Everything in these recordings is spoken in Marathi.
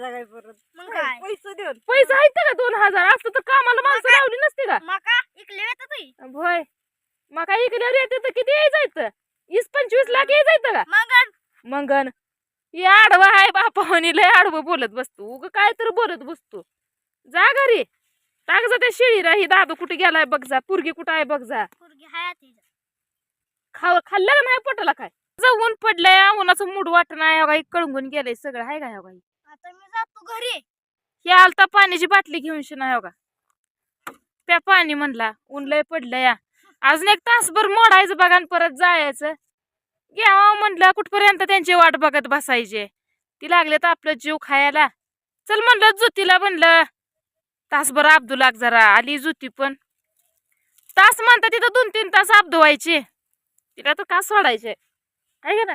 करायचा काय परत. मग काय? पैसे देऊन. पैसे आहेत का दोन हजार? असतं तर कामाला माणसं लावली नसते का? मका इकले येत तुई होय मग काय इकडे येते तर किती यायचं? वीस पंचवीस लाख यायचं का? मग मंगन. हे आडवा आहे बापा लय आडवं बोलत बसतो. उग काय तर बोलत बसतो. जा घरी. टाक जा त्या शिळीला. ही दादू कुठे गेलाय बघ जा. पुरगी कुठं आहे बघ जा. पोरगी हाय तिथं. खाव खाल्लं का नाही पोटाला काय? जा ऊन पडलंय उन्हाचं मूड वाट नाही काही कळंगून गेलंय सगळं. आहे का काही आता मी जातो घरी. हे आलता पाण्याची बाटली घेऊन शिना हो का प्या पाणी म्हणला ऊन लय पडलं या. अजून एक तासभर मोडायचं बघा आणि परत जायचं. घ्यावं म्हणलं कुठपर्यंत त्यांची वाट बघत बसायचे. ती लागले तर आपलं जीव खायला. चल म्हणलं जुतीला म्हणलं. तासभर अब्दुलाक लाग जरा आली जुती पण. तास म्हणता तिथं दोन तीन तास अब्दू व्हायचे तिला तर का सोडायचे? आहे का ना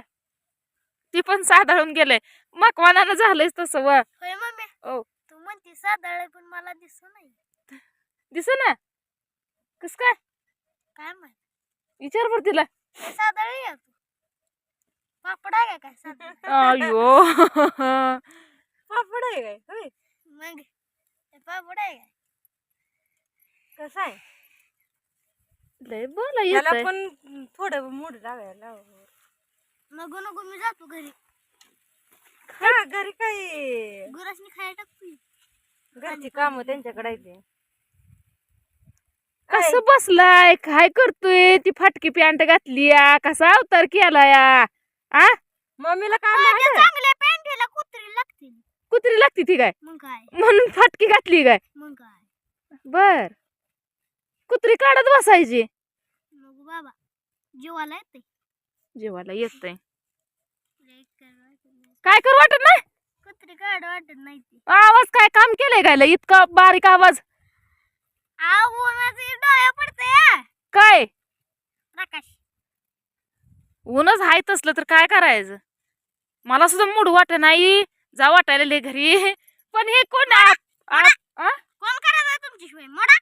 ती पण साधाळून गेले. मकवानानं झालंयच तसं व होय मम्मी. ओ. तू म्हणते सादळ पण मला दिसू नाही. दिस ना? कस काय? काय माहीत? विचार बर तिला. सादळ आहे तू पापड आहे का काय सादळ अयो पापड आहे काय? होय. मग हे पापड आहे काय? कसं आहे? लय बोला त्याला येत पण थोडं मूड लागायला लाव. नको नको मी जातो घरी. हा घरी काय? गुरासनी खायला टाकतो घरची काम त्यांच्याकडे आहे ते. कस बसलाय? काय करतोय? ती फाटकी पॅन्ट घातली या कसा अवतार केला या आ? मम्मीला काय? चांगल्या पॅन्टीला कुत्री लागतील. कुत्री लागती ती काय? मग काय? म्हणून फाटकी घातली काय? मग काय? बर. कुत्री काढत बसायची. मग बाबा जीवाला येते जेवायला येतय. काय कर वाटत नाही? कुत्री काढ वाटत नाही ती. आवाज काय काम केलंय काय? इतका बारीक आवाज. डोळे पडते काय? प्रकाश. ऊनच हाय तसलं तर काय करायचं? मला सुद्धा मूड वाट नाही. जा वाटायला घरी. पण हे कोण? कोण करायचं मोडा.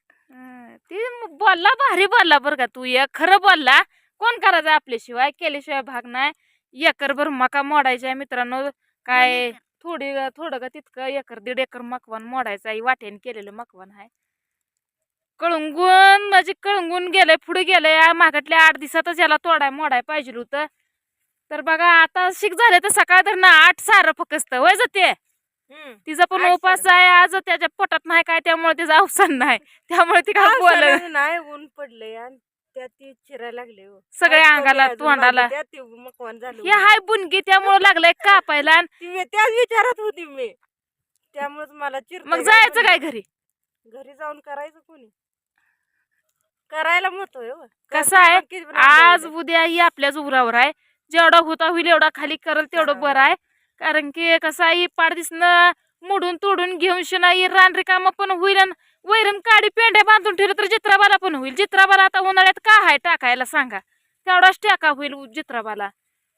ते बोलला भारी बोलला बरं का तू. एक खरं बोलला. कोण करायचं आपल्याशिवाय? केल्याशिवाय भाग नाही. एकर भर मका मोडायचा आहे मित्रांनो. काय थोडी थोडं का तितकं एकर दीड एकर मकवान मोडायचं आहे. वाट्याने केलेलं मकवान आहे. कळंगून म्हणजे कळंगून गेलंय पुढे गेलंय. मागातल्या आठ दिवसातच याला तोडाय मोडाय पाहिजे होतं. तर बघा आता शिक झाले तर सकाळ तर ना आठ सारं फकस्त. वय जाते. तिचा पण उपास आहे. आज त्याच्या पोटात नाही काय त्यामुळे तिचा अवसान नाही. त्यामुळे ती काय बोल नाही ऊन पडलंय आणि त्यात ती चिरायला लागले हो. सगळ्या अंगाला, तोंडाला. माझं त्यात ते मकवान झालं हे हाय बुनगी त्यामुळे लागलंय कापायला आणि ती मी त्याच विचारात होती मी त्यामुळेच मला चिर मग जायचं काय घरी घरी जाऊन करायचं कोणी करायला महत्त्व आहे हो. कसं आहे आज. उद्या ही आपल्याच उरावर आहे जेवढा होता होईल एवढा खाली करल तेवढं हा. बरं आहे कारण की कसं आहे पाड दिसणं मोडून तोडून घेऊन शिनाई रान रिकामं पण होईल आणि वैरण काडी पेंड्या बांधून ठेवलं तर चित्राबाला पण होईल. चित्राबाला आता उन्हाळ्यात का आहे टाकायला सांगा? तेवढाच टाका होईल चित्राबाला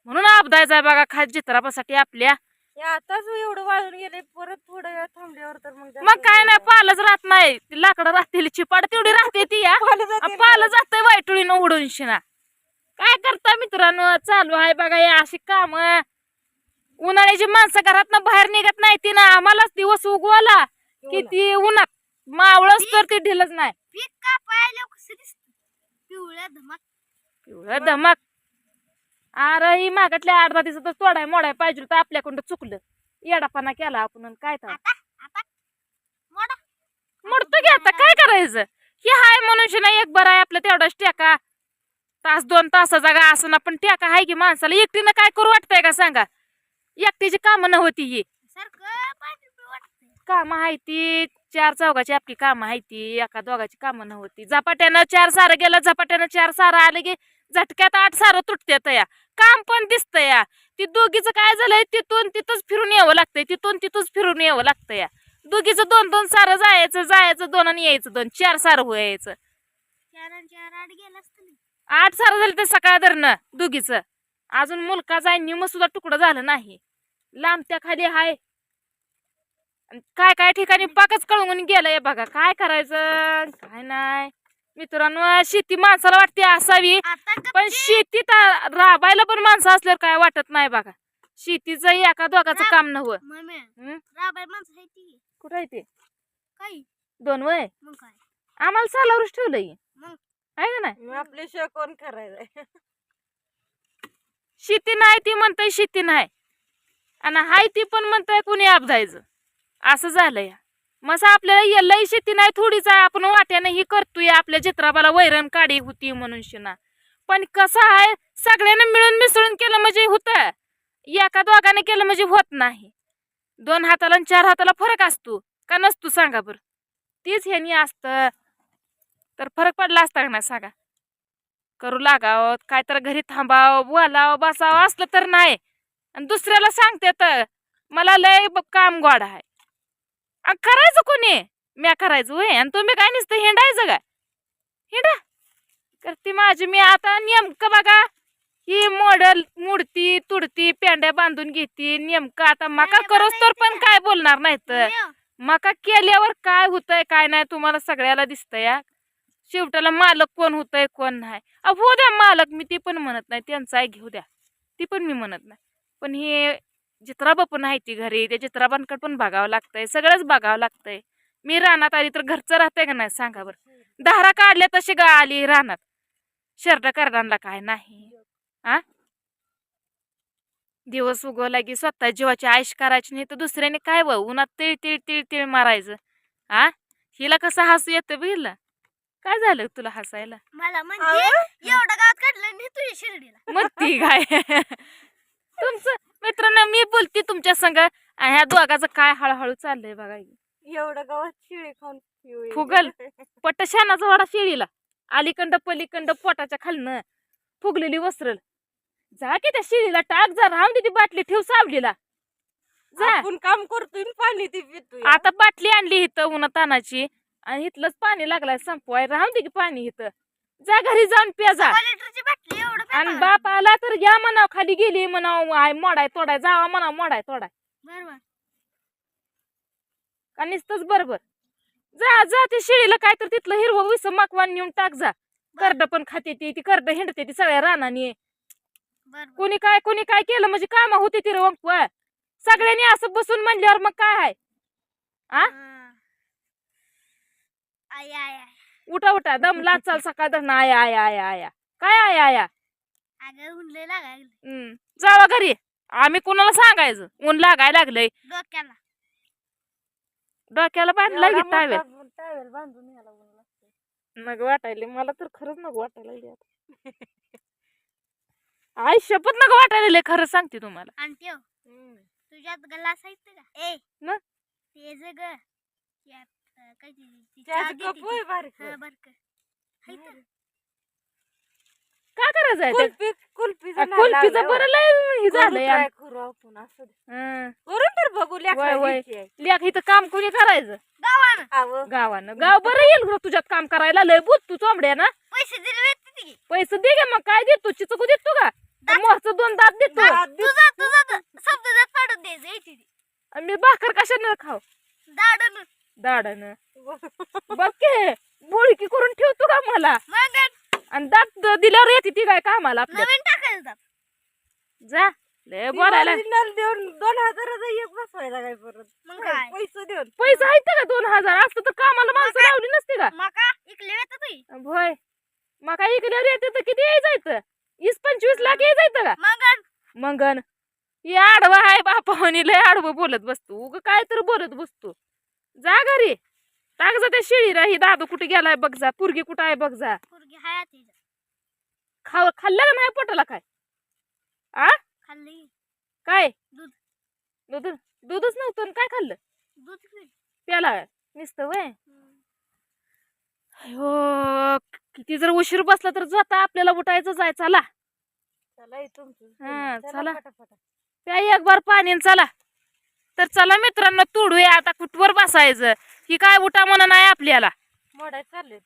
म्हणून अपदायचा बघा खास चित्राबासाठी आपल्या. हे आताच एवढं वाळून गेले परत थोडा वेळ थांबल्यावर तर मग मग काय नाही पालच राहत नाही. ती लाकडं राहतील चिपाड तेवढी राहते ती या पालं जातंय वाईटुळीनं उडून शिना. काय करता मित्रांनो चालू आहे बघा या अशी काम. उन्हाळ्याची माणसं घरातनं बाहेर निघत नाही ती ना. आम्हालाच दिवस उगवाला किती उन्हात मावळच तर ती ढिलच नाही पीक कापायला कसं दिसत पिवळ्या धमाक अरे ही मागातल्या अर्धा दिवसातच तोडाय मोडाय पाहिजे तर आपल्याकडं चुकलं येडापणा केला आपण आणि काय तर मोडा मोडतो की आता काय करायचं हे हाय मनुष्य नाही एक बरं आहे आपलं तेवढाच टेका तास दोन तासा जागा असं ना पण टेका हाय की माणसाला एकटीनं काय करू वाटतंय का सांगा एकटीची कामं नव्हती ही कामं आहे ती चार चौघाची आपली कामं आहे ती एका दोघाची कामं नव्हती. झपाट्यानं चार सारं गेलं झपाट्यानं चार सारं आलं की झटक्यात आठ सारं तुटत्यात या. काम पण दिसतंय या. ती दोघीचं काय झालंय? तिथून तिथंच फिरून यावं लागतंय. तिथून तिथंच फिरून यावं लागतं या. दोघीचं दोन दोन सारं जायचं जायचं दोन आणि यायचं दोन चार सारं व्हायचं. आठ सारं झालं ते सकाळ धरणं दोघीचं. अजून मुलगा जाय निम सुद्धा तुकडं झालं नाही. लांब त्या खाली हाय. काय काय ठिकाणी पाकच कळून गेलंय बघा. काय करायचं? काय नाही. मित्रांनो शेती माणसाला वाटते असावी. पण शेतीत राबायला पण माणसं असल्यावर काय वाटत नाही बघा. शेतीचं एका दोघाचं काम नव्हतं मम्मी हं? राबाय माणसं आहे ती कुठं आहे ते? काही? दोन वय? मग काय? आम्हाला सालावरच ठेवलंय. मग? आहे का नाही? आपल्याशिवाय कोण करायचंय? शेती नाही ती म्हणताय शेती नाही. आणि हाय ती पण म्हणताय कुणी अपदायचं असं झालंय. मग आपल्याला येल्लाही शेती नाही थोडीच आहे. आपण वाट्यानं ही करतोय आपल्या चित्राबाला वैरण काढी होती म्हणून शिना. पण कसं आहे सगळ्यांना मिळून मिसळून केलं म्हणजे होतं. एका दोघाने केलं म्हणजे होत नाही. दोन हाताला आणि चार हाताला फरक असतो. का नसतो सांगा बरं? तीच ह्यानी असतं. तर फरक पडला असता का नाही सांगा? करू लागावं काय तर घरी थांबावं बोलावं बसावं असलं तर नाही. आणि दुसऱ्याला सांगते तर. मला लय काम गोड आहे. करायचं कोणी? म्या करायचं होय आणि तुम्ही काय नुसतं हिंडायचं का? हिंडा. करते माझी मी आता नेमकं बघा ही मॉडल मुडती तुडती पेंड्या बांधून घेते नेमकं आता मका करोस तर पण काय बोलणार नाही तर मेव. मका केल्यावर काय होतंय काय नाही तुम्हाला सगळ्याला दिसतंय या शेवटाला मालक कोण होतंय कोण नाही. अहो हो द्या मालक मी ती पण म्हणत नाही त्यांचा आहे घेऊ द्या. ती पण मी म्हणत नाही. पण हे चित्राबा पण आहे ती घरी त्या चित्राबांकडे पण बघावं लागतंय सगळंच बघावं लागतंय. मी रानात आली तर घरचं राहतंय का नाही सांगा बरं? धारा काढल्या तशी गा आली रानात. शर्ट करडांना काय नाही. आ? दिवस उगवला की स्वतः जीवाची आयुष करायची नाही तर दुसऱ्याने काय व? उन्हात तिळ तिळ तिळ तिळ मारायचं. आ? हिला कसं हसू येतं बघितलं काय झालं तुला हसायला? मला म्हणजे एवढं गावात काढलं नाही तुझ्या शिर्डीला. मग ती काय? तुमचं मित्रांनो मी बोलते तुमच्या संग. ह्या दोघाचं काय हळूहळू चाललंय बघा. एवढं गावात शिळे खाऊन. फुगल. पट्ट शानाचा वाडा शेळीला. अलीकंड पलीकंड पोटाच्या खालनं फुगलेली वस्त्रल जा की त्या शेळीला टाक जा. राहून दे ती बाटली ठेव सावलीला. जा. आपण काम करतोय आणि पाणी ती पितोय. आता बाटली आणली इथं उन्हा तानाची आणि इथलंच पाणी लागलाय संपवाय. राहून दे की पाणी इथं. जा घरी जाऊन प्या जा. आणि पेपर. बाप आला तर या म्हणाव खाली गेली म्हणाव आय मोडाय तोडाय जावा म्हणाव मोडाय तोडाय. बरोबर. का नुसतंच बरोबर. जा जा ते शिळीला काय तर तिथलं हिरवं विस मकवान नेऊन टाक जा. करड पण खाते ती ती करड हिंडते ती सगळ्या रानाने. बरोबर. कोणी काय कोणी काय केलं म्हणजे काम होती ती रंग सगळ्यांनी असं बसून म्हणल्यावर मग काय आहे आ? हा. आय आय आय उठा उठा दम लाच चाल सकाळ धरणं. आया आया आया आया. काय आया आया? अगं उनले लागायला हम्म. जावा घरी. आम्ही कोणाला सांगायचं? ऊन लागायला लागलंय. डोक्याला. डोक्याला बांधला की टावेल बांधून यायला ऊन वाटायले मला तर खरंच नग वाटायला लागले आता. आई शपथ नग वाटायला लागले, खरं सांगते तुम्हाला. आणि. तुझ्यात गलास आहेत का? ए न? ते जे ग त्यात, अं, काय ते- ती चहाचं चहा देते कप ती. होय बारीक हा बरं हाय तर. काय करायचं आहे ते? कुल्फी कुल्फीचं आ, नाही कुल्फीचं लागलं बरं लय हे करू झालंय try करू आपण असं दे. हं. करून तर बघू वय, वय. लेकराची आहे. लेक इथं काम कोणी करायचं? गावानं. आवं. गावानं. गाव बरं येईल गं तुझ्यात काम करायला. लय बुत तू चोंबड्या ना? पैसे दिले ती पैसे दे गे मग. काय देतो? चिचकू देतो का मोहचं दोन दात देतो. दात. दे. तुझा तुझा शब्द जात पाडून द्यायचं येते ती आणि मी भाकर कशानं खाऊ? दाडून. दाडानं. बघ के बोळकी करून ठेवतो का मला. मग आणि दात दिल्यावर येते ती काय कामाला आपल्या नवीन टाकायचं दात. जा लय बोलायला देऊन दोन हजाराचा एक बसवायला काय परत? मग काय? पैसे देऊन. पैसे आहेत का दोन हजार? असतं तर कामाला माणसं लावली नसते का? मका इकले येतं तुई. होय मग काय इकडे येते तर किती यायचं वीस पंचवीस लाख यायचं का? मग मंगन. हे आडवा आहे बापावणी लय आडवं बोलत बसतो. उग काय तर बोलत बसतो. जा घरी. टाक जा त्या शिळीला ही दादू कुठे गेलाय बघ जा पुरगी कुठं आहे बघ जा. पोरगी हाय तिथं खाव खाल्लं का नाही पोटाला काय? आ? खाल्ली. काय? दूध. दूध? दूधच नव्हतं आणि काय खाल्लं? दूध पिली. प्याला नुसतं वय. अयो किती जर उशीर बसला तर जाता आपल्याला उठायचं आहे चला. चला हे हा, चला. पटापटा. प्या एक बार पाणी आणि चला. तर चला मित्रांनो तोडूया. आता कुठवर बसायचं? ही काय उठा म्हणा नाही आपल्याला. मोडायचं चाललंय